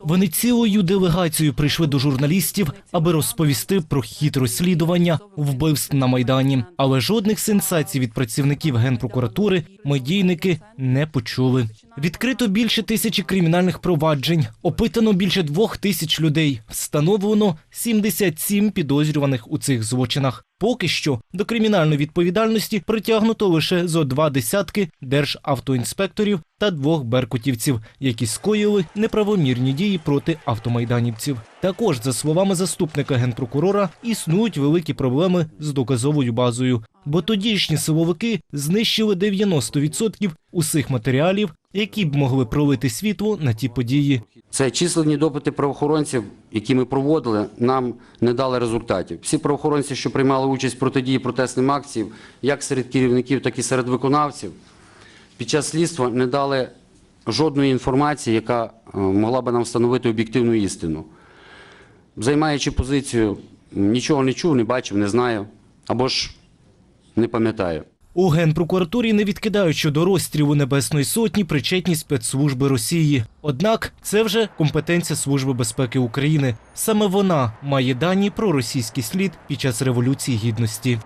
Вони цілою делегацією прийшли до журналістів, аби розповісти про хід розслідування вбивств на майдані. Але жодних сенсацій від працівників генпрокуратури медійники не почули. Відкрито більше тисячі кримінальних проваджень, опитано більше двох тисяч людей. Встановлено 77 підозрюваних у цих злочинах. Поки що до кримінальної відповідальності притягнуто лише зо два десятки державтоінспекторів та двох беркутівців, які скоїли неправомірні дії проти автомайданівців. Також, за словами заступника генпрокурора, існують великі проблеми з доказовою базою, бо тодішні силовики знищили 90% усіх матеріалів, які б могли пролити світло на ті події. Це численні допити правоохоронців, які ми проводили, нам не дали результатів. Всі правоохоронці, що приймали участь в протидії протестним акціям, як серед керівників, так і серед виконавців, під час слідства не дали жодної інформації, яка е, могла би нам встановити об'єктивну істину. Займаючи позицію, нічого не чув, не бачив, не знаю, або ж не пам'ятаю. У генпрокуратурі не відкидають щодо розстрілу Небесної Сотні причетність спецслужби Росії. Однак це вже компетенція Служби безпеки України. Саме вона має дані про російський слід під час революції гідності.